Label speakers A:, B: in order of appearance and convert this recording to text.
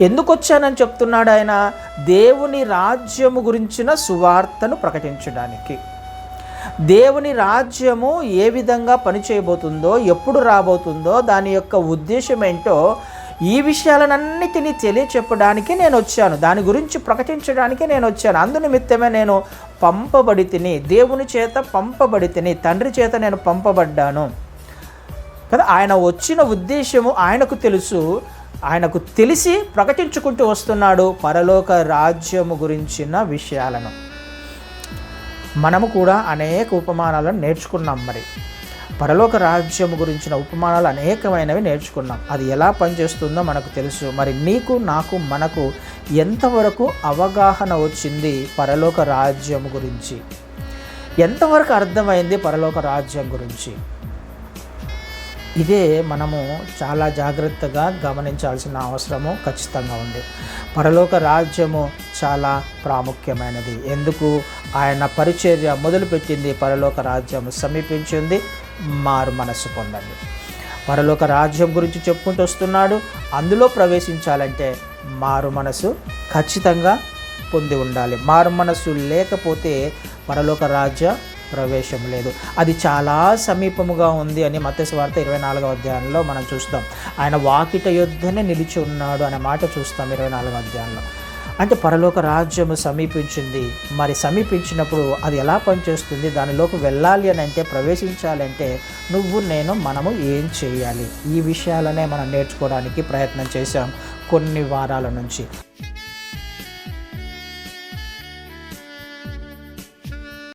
A: ఎందుకు వచ్చానని చెప్తున్నాడు ఆయన? దేవుని రాజ్యము గురించిన సువార్తను ప్రకటించడానికి. దేవుని రాజ్యము ఏ విధంగా పనిచేయబోతుందో ఎప్పుడు రాబోతుందో దాని యొక్క ఉద్దేశం ఏంటో ఈ విషయాలన్నిటినీ తెలియచెప్పడానికి నేను వచ్చాను దాని గురించి ప్రకటించడానికి నేను వచ్చాను అందు నిమిత్తమే నేను పంపబడి తిని దేవుని చేత పంపబడి తిని తండ్రి చేత నేను పంపబడ్డాను. కదా ఆయన వచ్చిన ఉద్దేశము ఆయనకు తెలుసు. ఆయనకు తెలిసి ప్రకటించుకుంటూ వస్తున్నాడు పరలోక రాజ్యము గురించిన విషయాలను. మనము కూడా అనేక ఉపమానాలను నేర్చుకున్నాం మరి. పరలోక రాజ్యము గురించిన ఉపమానాలు అనేకమైనవి నేర్చుకున్నాం. అది ఎలా పనిచేస్తుందో మనకు తెలుసు. మరి నీకు నాకు మనకు ఎంతవరకు అవగాహన వచ్చింది పరలోక రాజ్యము గురించి? ఎంతవరకు అర్థమైంది పరలోక రాజ్యం గురించి? ఇదే మనము చాలా జాగ్రత్తగా గమనించాల్సిన అవసరము ఖచ్చితంగా ఉంది. పరలోక రాజ్యము చాలా ప్రాముఖ్యమైనది. ఎందుకు? ఆయన పరిచర్య మొదలుపెట్టింది పరలోక రాజ్యం సమీపించింది. మారు మనసు పొందండి. పరలోక రాజ్యం గురించి చెప్పుకుంటూ వస్తున్నాడు. అందులో ప్రవేశించాలంటే మారు మనసు ఖచ్చితంగా పొంది ఉండాలి. మారు మనసు లేకపోతే పరలోక రాజ్య ప్రవేశం లేదు. అది చాలా సమీపముగా ఉంది అని మత్స్యవార్త ఇరవై నాలుగవ అధ్యాయంలో మనం చూస్తాం. ఆయన వాకిట యుద్ధనే నిలిచి ఉన్నాడు అనే మాట చూస్తాం ఇరవై నాలుగవ అధ్యాయంలో. అంటే పరలోక రాజ్యము సమీపించింది. మరి సమీపించినప్పుడు అది ఎలా పనిచేస్తుంది? దానిలోకి వెళ్ళాలి అని అంటే ప్రవేశించాలంటే నువ్వు నేను మనము ఏం చేయాలి? ఈ విషయాలనే మనం నేర్చుకోవడానికి ప్రయత్నం చేశాం కొన్ని వారాల నుంచి.